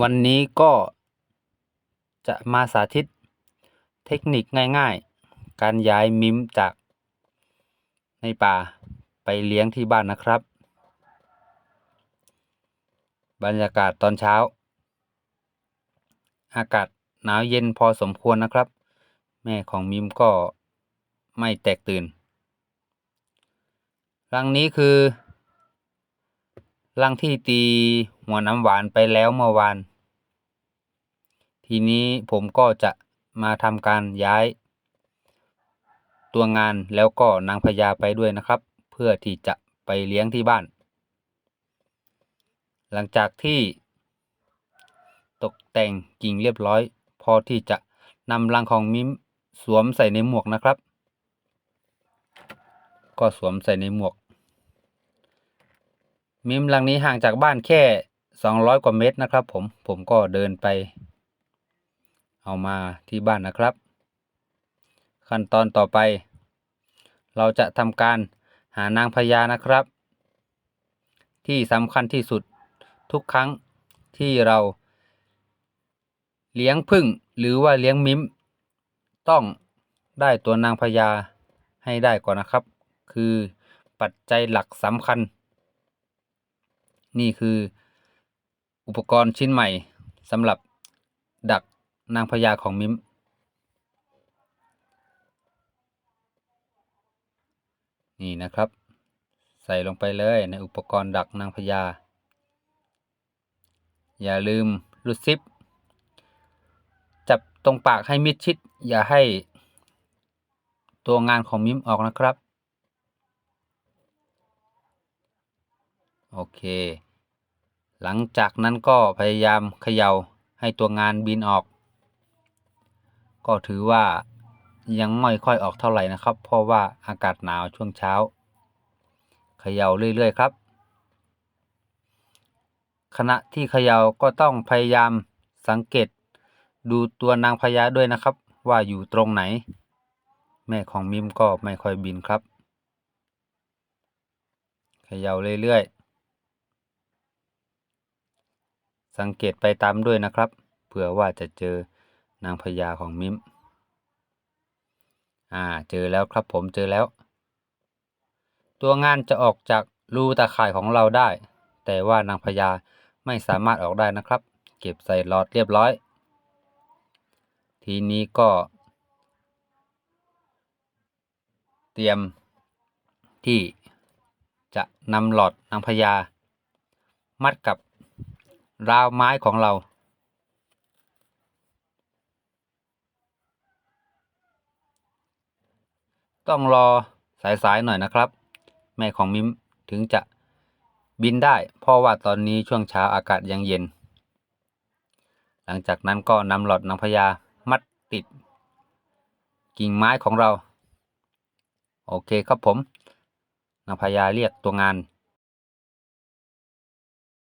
วันนี้ก็จะมาสาธิตเทคนิคง่ายๆ การย้ายมิมจากในป่าไปเลี้ยงที่บ้านนะครับ บรรยากาศตอนเช้า อากาศหนาวเย็นพอสมควรนะครับ แม่ของมิมก็ไม่แตกตื่น รังนี้คือ รังที่ตี หัวน้ำหวานไปแล้วเมื่อวาน ทีนี้ผมก็จะมาทำการย้าย ตัวงานแล้วก็นางพญาไปด้วยนะครับ เพื่อที่จะไปเลี้ยงที่บ้าน หลังจากที่ ตกแต่งกิ่งเรียบร้อย พอที่จะนำรังของมิมสวมใส่ในหมวกนะครับ ก็สวมใส่ในหมวก มิมรังนี้ห่างจากบ้านแค่ สองร้อยกว่าเมตรนะครับ ผมผมก็เดินไป เอามาที่บ้านนะครับ ขั้นตอนต่อไป เราจะทำการหานางพญานะครับ ที่สำคัญที่สุดทุกครั้งที่เราเลี้ยงพึ่งหรือว่าเลี้ยงมิมต้องได้ตัวนางพญาให้ได้ก่อนนะครับ คือปัจจัยหลักสำคัญ นี่คือ อุปกรณ์ชิ้นใหม่สำหรับดักนางพญาของมิม นี่นะครับ ใส่ลงไปเลยในอุปกรณ์ดักนางพญา อย่าลืมรูดซิป จับตรงปากให้มิดชิด อย่าให้ตัวงานของมิมออกนะครับ โอเค หลังจากนั้นก็พยายามเขย่าให้ตัวงานบินออก ก็ถือว่ายังไม่ค่อยออกเท่าไหร่นะครับ เพราะว่าอากาศหนาวช่วงเช้า เขย่าเรื่อยๆครับ ขณะที่เขย่าก็ต้องพยายามสังเกต ดูตัวนางพญาด้วยนะครับ ว่าอยู่ตรงไหน แม่ของมิมก็ไม่ค่อยบินครับเขย่าเรื่อยๆ สังเกตไปตามด้วยนะครับ เผื่อว่าจะเจอนางพญาของมิมอ่าเจอแล้วครับผมเจอแล้ว ตัวงานจะออกจากรูตาข่ายของเราได้ แต่ว่านางพญาไม่สามารถออกได้นะครับ เก็บใส่หลอดเรียบร้อย ทีนี้ก็ เตรียมที่จะนำหลอดนางพญามัดกับ ราวไม้ของเรา ต้องรอสายๆหน่อยนะครับ แม่ของมิมถึงจะบินได้ เพราะว่าตอนนี้ช่วงเช้าอากาศยังเย็น หลังจากนั้นก็นำหลอดนางพญามัดติด กิ่งไม้ของเรา โอเคครับผมนางพญาเรียกตัวงาน